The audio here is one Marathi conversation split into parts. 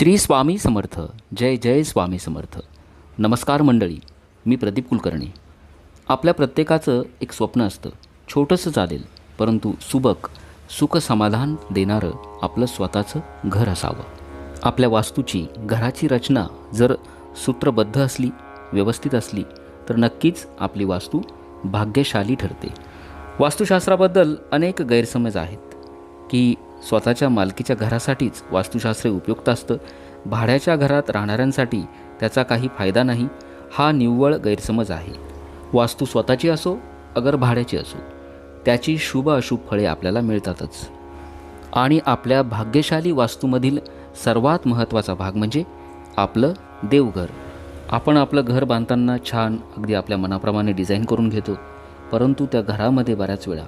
श्री स्वामी समर्थ. जय जय स्वामी समर्थ. नमस्कार मंडळी मी प्रदीप कुलकर्णी. आपल्या प्रत्येकाचं एक स्वप्न असतं छोटंसं चालेल परंतु सुबक सुख समाधान देणारं आपलं स्वतःचं घर असावं. आपल्या वास्तूची घराची रचना जर सूत्रबद्ध असली व्यवस्थित असली तर नक्कीच आपली वास्तू भाग्यशाली ठरते. वास्तुशास्त्राबद्दल अनेक गैरसमज आहेत की स्वतःच्या मालकीच्या घरासाठीच वास्तुशास्त्र उपयुक्त असतं. भाड्याच्या घरात राहणाऱ्यांसाठी त्याचा काही फायदा नाही. हा निव्वळ गैरसमज आहे. वास्तू स्वतःची असो अगर भाड्याची असो. त्याची शुभ अशुभ फळे आपल्याला मिळतातच. आणि आपल्या भाग्यशाली वास्तूमधील सर्वात महत्त्वाचा भाग म्हणजे आपलं देवघर. आपण आपलं घर बांधताना छान अगदी आपल्या मनाप्रमाणे डिझाईन करून घेतो. परंतु त्या घरामध्ये बऱ्याच वेळा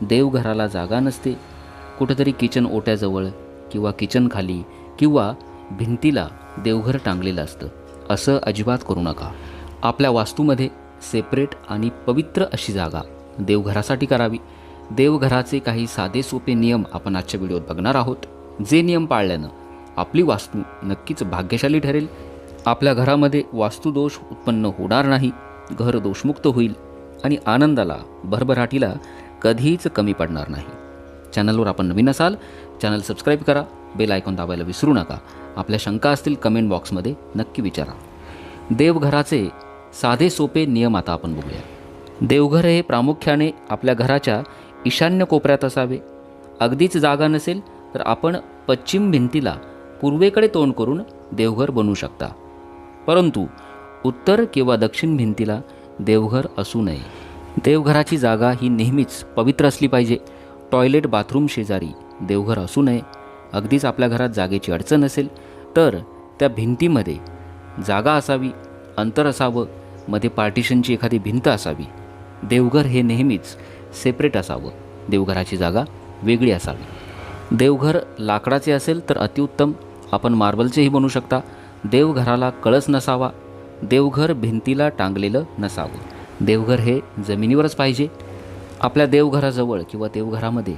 देवघराला जागा नसते. कुठेतरी किचन ओट्याजवळ किंवा किचनखाली किंवा भिंतीला देवघर टांगलेलं असतं. असं अजिबात करू नका. आपल्या वास्तूमध्ये सेपरेट आणि पवित्र अशी जागा देवघरासाठी करावी. देवघराचे काही साधे सोपे नियम आपण आजच्या व्हिडिओत बघणार आहोत. जे नियम पाळल्यानं आपली वास्तू नक्कीच भाग्यशाली ठरेल. आपल्या घरामध्ये वास्तुदोष उत्पन्न होणार नाही घर दोषमुक्त होईल आणि आनंदाला भरभराटीला कधीच कमी पडणार नाही. चॅनलवर आपण नवीन असाल चॅनल सबस्क्राईब करा बेल आयकॉन दाबायला विसरू नका. आपल्या शंका असतील कमेंट बॉक्समध्ये नक्की विचारा. देवघराचे साधे सोपे नियम आता आपण बघूया. देवघर हे प्रामुख्याने आपल्या घराच्या ईशान्य कोपऱ्यात असावे. अगदीच जागा नसेल तर आपण पश्चिम भिंतीला पूर्वेकडे तोंड करून देवघर बनवू शकता. परंतु उत्तर किंवा दक्षिण भिंतीला देवघर असू नये. देवघराची जागा ही नेहमीच पवित्र असली पाहिजे. टॉयलेट बाथरूम शेजारी देवघर असू नये अगदीच आपल्या घरात जागेची अडचण असेल तर त्या भिंतीमध्ये जागा असावी अंतर असावं मध्ये पार्टिशनची एखादी भिंत असावी. देवघर हे नेहमीच सेपरेट असावं. देवघराची जागा वेगळी असावी. देवघर लाकडाचे असेल तर अतिउत्तम. आपण मार्बलचेही बनवू शकता. देवघराला कळस नसावा. देवघर भिंतीला टांगलेलं नसावं. देवघर हे जमिनीवरच पाहिजे. आपल्या देवघराजवळ किंवा देवघरामध्ये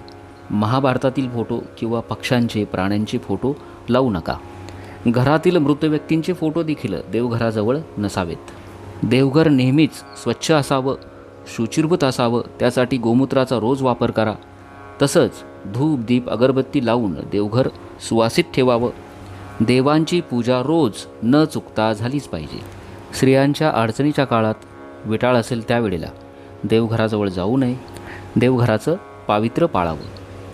महाभारतातील फोटो किंवा पक्ष्यांचे प्राण्यांचे फोटो लावू नका. घरातील मृत व्यक्तींचे फोटो देखील देवघराजवळ नसावेत. देवघर नेहमीच स्वच्छ असावं शुचिर्भूत असावं त्यासाठी गोमूत्राचा रोज वापर करा. तसंच धूप दीप अगरबत्ती लावून देवघर सुवासित ठेवावं. देवांची पूजा रोज न चुकता झालीच पाहिजे. स्त्रियांच्या अडचणीच्या काळात विटाळ असेल त्यावेळेला. देवघराजवळ जाऊ नये. देवघराचं पावित्र्य पाळावं.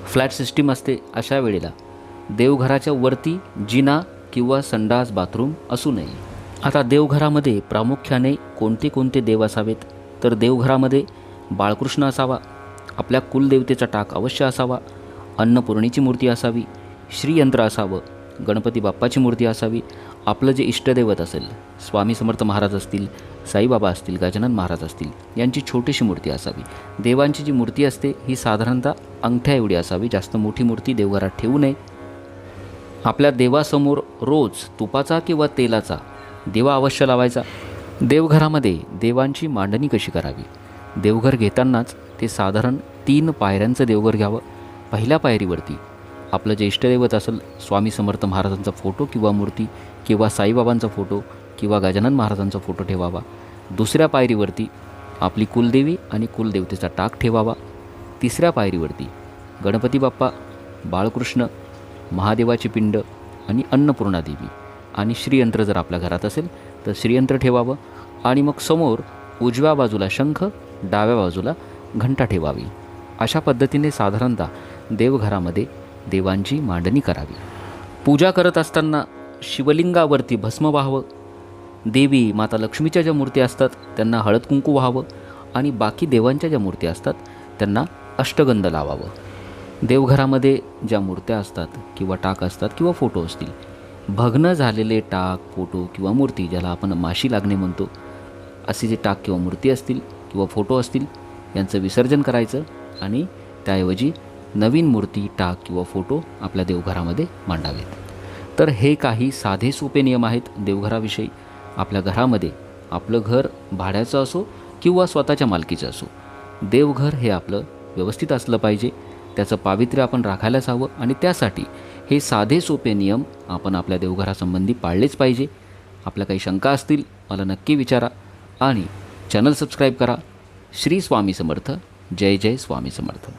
फ्लॅट सिस्टीम असते अशा वेळेला. देवघराच्या वरती जिना किंवा संडास बाथरूम असू नये. आता देवघरामध्ये प्रामुख्याने कोणते कोणते देव असावेत? तर देवघरामध्ये बाळकृष्ण असावा आपल्या कुलदेवतेचा टाक अवश्य असावा अन्नपूर्णीची मूर्ती असावी श्रीयंत्र असावं गणपती बाप्पाची मूर्ती असावी आपलं जे इष्टदैवत असेल स्वामी समर्थ महाराज असतील साईबाबा असतील गजानन महाराज असतील यांची छोटीशी मूर्ती असावी. देवांची जी मूर्ती असते ही साधारणतः अंगठ्या एवढी असावी जास्त मोठी मूर्ती देवघरात ठेवू नये. आपल्या देवासमोर रोज तुपाचा किंवा तेलाचा दिवा अवश्य लावायचा. देवघरामध्ये देवांची मांडणी कशी करावी? देवघर घेतानाच ते साधारण तीन पायऱ्यांचं देवघर घ्यावं पहिल्या पायरीवरती आपलं जे इष्टदैवत असेल स्वामी समर्थ महाराजांचा फोटो किंवा मूर्ती किंवा साईबाबांचा फोटो किंवा गजानन महाराजांचा फोटो ठेवावा. दुसऱ्या पायरीवरती आपली कुलदेवी आणि कुलदेवतेचा टाक ठेवावा. तिसऱ्या पायरीवरती गणपती बाप्पा बाळकृष्ण महादेवाची पिंड आणि अन्नपूर्णा देवी आणि श्रीयंत्र जर आपल्या घरात असेल तर श्रीयंत्र ठेवावं आणि मग समोर उजव्या बाजूला शंख डाव्या बाजूला घंटा ठेवावी. अशा पद्धतीने साधारणतः देवघरामध्ये देवांची मांडणी करावी. पूजा करत असताना शिवलिंगावरती भस्म व्हावं. देवी माता लक्ष्मीच्या ज्या मूर्ती असतात त्यांना हळद कुंकू व्हावं आणि बाकी देवांच्या ज्या मूर्ती असतात त्यांना अष्टगंध लावावं. देवघरामध्ये ज्या मूर्त्या असतात किंवा टाक असतात किंवा फोटो असतील भग्न झालेले टाक फोटो किंवा मूर्ती ज्याला आपण माशी लागणे म्हणतो असे जे टाक किंवा मूर्ती असतील किंवा फोटो असतील यांचं विसर्जन करायचं आणि त्याऐवजी नवीन मूर्ती टाक किंवा फोटो आपल्या देवघरामध्ये मांडावेत. तर हे काही साधे सोपे नियम आहेत देवघराविषयी. आपल्या घरामध्ये आपलं घर भाड्याचं असो किंवा स्वतःच्या मालकीचं असो. देवघर हे आपलं व्यवस्थित असलं पाहिजे. त्याचं पावित्र्य आपण राखायलाच हवं आणि त्यासाठी हे साधे सोपे नियम आपण आपल्या देवघरासंबंधी पाळलेच पाहिजे. आपल्या काही शंका असतील मला नक्की विचारा आणि चॅनल सबस्क्राईब करा. श्री स्वामी समर्थ. जय जय स्वामी समर्थ.